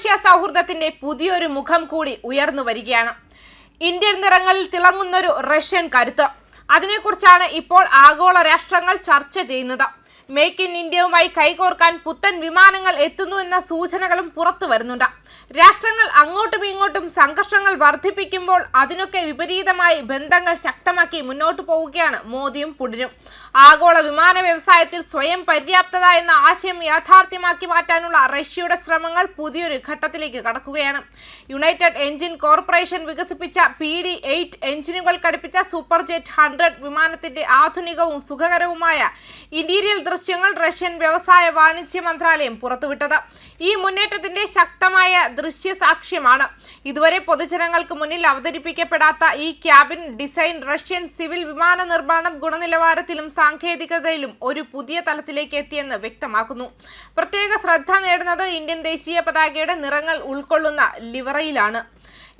Russia സൗഹൃദത്തിന്റെ പുതിയൊരു മുഖം കൂടി ഉയർന്നു വരികയാണ്. ഇന്ത്യൻ നിറങ്ങളിൽ തിളങ്ങുന്നൊരു റഷ്യൻ കരുത്ത്. അതിനെക്കുറിച്ചാണ് ഇപ്പോൾ ആഗോള രാഷ്ട്രങ്ങൾ ചർച്ച ചെയ്യുന്നത്. മേക്ക് ഇൻ ഇന്ത്യയുമായി കൈകോർക്കാൻ പുത്തൻ വിമാനങ്ങൾ എത്തുന്നു എന്ന സൂചനകളും പുറത്തു വരുന്നുണ്ട്. രാഷ്ട്രങ്ങൾ അങ്ങോട്ടും ഇങ്ങോട്ടും സംഘർഷങ്ങൾ വർദ്ധിപ്പിക്കുമ്പോൾ അതിനൊക്കെ വിപരീതമായി ബന്ധങ്ങൾ ശക്തമാക്കി മുന്നോട്ടു പോവുകയാണ് മോദിയും പുടിനും. ആഗോള വിമാന വ്യവസായത്തിൽ സ്വയം പര്യാപ്തത എന്ന ആശയം യാഥാർത്ഥ്യമാക്കി മാറ്റാനുള്ള റഷ്യയുടെ ശ്രമങ്ങൾ പുതിയൊരു ഘട്ടത്തിലേക്ക് കടക്കുകയാണ്. യുണൈറ്റഡ് എഞ്ചിൻ കോർപ്പറേഷൻ വികസിപ്പിച്ച പി ഡി എയ്റ്റ് എഞ്ചിനുകൾ ഘടിപ്പിച്ച സൂപ്പർ ജെറ്റ് ഹൺഡ്രഡ് വിമാനത്തിന്റെ ആധുനികവും സുഖകരവുമായ ഇന്റീരിയൽ ദൃശ്യങ്ങൾ റഷ്യൻ വ്യവസായ വാണിജ്യ മന്ത്രാലയം പുറത്തുവിട്ടത്. ഈ മുന്നേറ്റത്തിന്റെ ശക്തമായ ദൃശ്യസാക്ഷ്യമാണ് ഇതുവരെ പൊതുജനങ്ങൾക്ക് മുന്നിൽ അവതരിപ്പിക്കപ്പെടാത്ത ഈ ക്യാബിൻ ഡിസൈൻ റഷ്യൻ സിവിൽ വിമാന നിർമ്മാണം ഗുണനിലവാരത്തിലും സാങ്കേതികതയിലും ഒരു പുതിയ തലത്തിലേക്ക് എത്തിയെന്ന് വ്യക്തമാക്കുന്നു. പ്രത്യേക ശ്രദ്ധ നേടുന്നത് ഇന്ത്യൻ ദേശീയ പതാകയുടെ നിറങ്ങൾ ഉൾക്കൊള്ളുന്ന ലിവറയിലാണ്.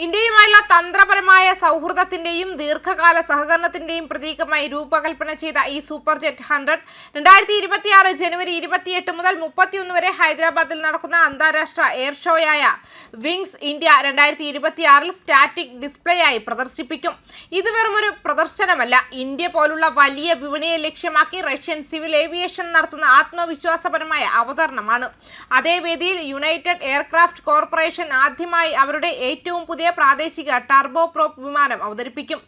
ഇന്ത്യയുമായുള്ള തന്ത്രപരമായ സൗഹൃദത്തിന്റെയും ദീർഘകാല സഹകരണത്തിന്റെയും പ്രതീകമായി രൂപകൽപ്പന ചെയ്ത ഈ സൂപ്പർ ജെറ്റ് ഹൺഡ്രഡ് രണ്ടായിരത്തി ഇരുപത്തിയാറ് ജനുവരി ഇരുപത്തിയെട്ട് മുതൽ മുപ്പത്തിയൊന്ന് വരെ ഹൈദരാബാദിൽ നടക്കുന്ന അന്താരാഷ്ട്ര എയർ ഷോയായ വിങ്സ് ഇന്ത്യ രണ്ടായിരത്തി ഇരുപത്തിയാറിൽ സ്റ്റാറ്റിക് ഡിസ്പ്ലേ ആയി പ്രദർശിപ്പിക്കും. ഇത് വെറുമൊരു പ്രദർശനമല്ല ഇന്ത്യ പോലുള്ള വലിയ വിപണിയെ ലക്ഷ്യമാക്കി റഷ്യൻ സിവിൽ ഏവിയേഷൻ നടത്തുന്ന ആത്മവിശ്വാസപരമായ അവതരണമാണ്. അതേ വേദിയിൽ യുണൈറ്റഡ് എയർക്രാഫ്റ്റ് കോർപ്പറേഷൻ ആദ്യമായി അവരുടെ ഏറ്റവും പുതിയ പ്രാദേശിക ടർബോ പ്രോപ്പ് വിമാനം അവതരിപ്പിക്കും.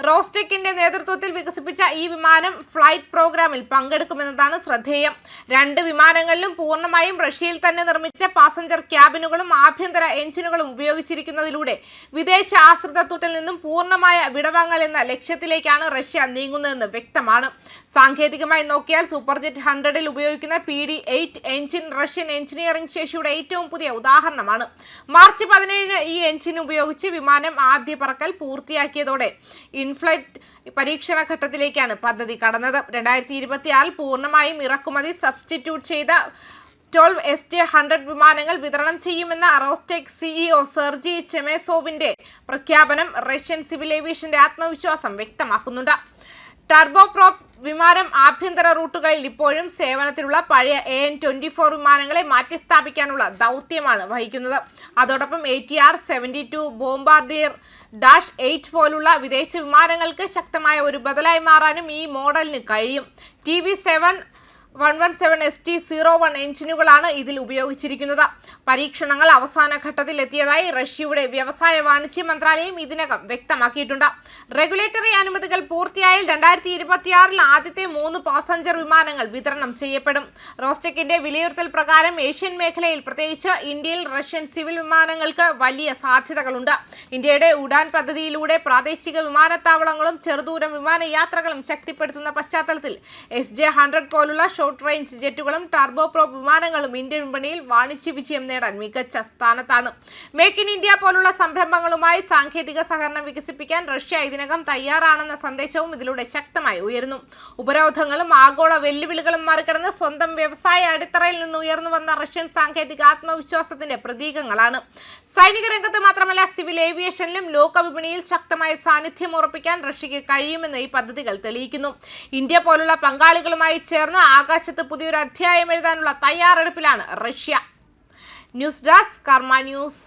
റോസ്റ്റെക്കിന്റെ നേതൃത്വത്തിൽ വികസിപ്പിച്ച ഈ വിമാനം ഫ്ലൈറ്റ് പ്രോഗ്രാമിൽ പങ്കെടുക്കുമെന്നതാണ് ശ്രദ്ധേയം. രണ്ട് വിമാനങ്ങളിലും പൂർണമായും റഷ്യയിൽ തന്നെ നിർമ്മിച്ച പാസഞ്ചർ ക്യാബിനുകളും ആഭ്യന്തര എഞ്ചിനുകളും ഉപയോഗിച്ചിരിക്കുന്നതിലൂടെ വിദേശ ആശ്രിതത്വത്തിൽ നിന്നും പൂർണമായ വിടവാങ്ങൽ എന്ന ലക്ഷ്യത്തിലേക്കാണ് റഷ്യ നീങ്ങുന്നതെന്ന് വ്യക്തമാണ്. സാങ്കേതികമായി നോക്കിയാൽ സൂപ്പർജെറ്റ് ഹൺഡ്രഡിൽ ഉപയോഗിക്കുന്ന P D eight engine Russian engineering ശേഷിയുടെ ഏറ്റവും പുതിയ ഉദാഹരണമാണ്. മാർച്ച് പതിനേഴിന് ഈ എഞ്ചിൻ ഉപയോഗിച്ച് വിമാനം ആദ്യ പറക്കൽ പൂർത്തിയാക്കിയതോടെ ഇൻഫ്ലൈറ്റ് പരീക്ഷണ ഘട്ടത്തിലേക്കാണ് പദ്ധതി കടന്നത്. രണ്ടായിരത്തി ഇരുപത്തിയാറിൽ പൂർണമായും ഇറക്കുമതി സബ്സ്റ്റിറ്റ്യൂട്ട് ചെയ്ത ട്വൽവ് എസ് ടി ഹൺഡ്രഡ് വിമാനങ്ങൾ വിതരണം ചെയ്യുമെന്ന അറോസ്റ്റെക് സിഇഒ സെർജി ചെമേസോവിന്റെ പ്രഖ്യാപനം റഷ്യൻ സിവിൽ ഏവിയേഷന്റെ ആത്മവിശ്വാസം വ്യക്തമാക്കുന്നുണ്ട്. ടർബോപ്രോപ്പ് വിമാനം ആഭ്യന്തര റൂട്ടുകളിൽ ഇപ്പോഴും സേവനത്തിലുള്ള പഴയ എ എൻ ട്വന്റി ഫോർ വിമാനങ്ങളെ മാറ്റിസ്ഥാപിക്കാനുള്ള ദൗത്യമാണ് വഹിക്കുന്നത്. അതോടൊപ്പം A T R seventy two Bombardier dash eight പോലുള്ള വിദേശ വിമാനങ്ങൾക്ക് ശക്തമായ ഒരു ബദലായി മാറാനും ഈ മോഡലിന് കഴിയും. T V seven one one seven S T zero one എഞ്ചിനുകളാണ് ഇതിൽ ഉപയോഗിച്ചിരിക്കുന്നത്. പരീക്ഷണങ്ങൾ അവസാന ഘട്ടത്തിൽ എത്തിയതായി റഷ്യയുടെ വ്യവസായ വാണിജ്യ മന്ത്രാലയം ഇതിനകം വ്യക്തമാക്കിയിട്ടുണ്ട്. റെഗുലേറ്ററി അനുമതികൾ പൂർത്തിയായാൽ രണ്ടായിരത്തി ഇരുപത്തിയാറിൽ ആദ്യത്തെ മൂന്ന് പാസഞ്ചർ വിമാനങ്ങൾ വിതരണം ചെയ്യപ്പെടും. റോസ്റ്റെക്കിന്റെ വിലയിരുത്തൽ പ്രകാരം ഏഷ്യൻ മേഖലയിൽ പ്രത്യേകിച്ച് ഇന്ത്യയിൽ റഷ്യൻ സിവിൽ വിമാനങ്ങൾക്ക് വലിയ സാധ്യതകളുണ്ട്. ഇന്ത്യയുടെ ഉഡാൻ പദ്ധതിയിലൂടെ പ്രാദേശിക വിമാനത്താവളങ്ങളും ചെറുദൂരം വിമാനയാത്രകളും ശക്തിപ്പെടുത്തുന്ന പശ്ചാത്തലത്തിൽ എസ് ജെ ഹൺഡ്രഡ് പോലുള്ള ഷോർട്ട് റേഞ്ച് ജെറ്റുകളും ടർബോ പ്രോ വിമാനങ്ങളും ഇന്ത്യൻ വിപണിയിൽ വാണിജ്യ വിജയം നേടാൻ മികച്ച സ്ഥാനത്താണ്. മേക്ക് ഇൻ ഇന്ത്യ പോലുള്ള സംരംഭങ്ങളുമായി സാങ്കേതിക സഹകരണം വികസിപ്പിക്കാൻ റഷ്യ ഇതിനകം തയ്യാറാണെന്ന സന്ദേശവും ഇതിലൂടെ ശക്തമായി ഉയരുന്നു. ഉപരോധങ്ങളും ആഗോള വെല്ലുവിളികളും മറികടന്ന് സ്വന്തം വ്യവസായ അടിത്തറയിൽ നിന്ന് ഉയർന്നു വന്ന റഷ്യൻ സാങ്കേതിക ആത്മവിശ്വാസത്തിന്റെ പ്രതീകങ്ങളാണ്. സൈനിക രംഗത്ത് മാത്രമല്ല സിവിൽ ഏവിയേഷനിലും ലോക വിപണിയിൽ ശക്തമായ സാന്നിധ്യം ഉറപ്പിക്കാൻ റഷ്യയ്ക്ക് കഴിയുമെന്ന് ഈ പദ്ധതികൾ തെളിയിക്കുന്നു. ഇന്ത്യ പോലുള്ള പങ്കാളികളുമായി ചേർന്ന് ആകാശത്ത് പുതിയൊരു അധ്യായം എഴുതാനുള്ള തയ്യാറെടുപ്പിലാണ് Russia. News desk Karma news.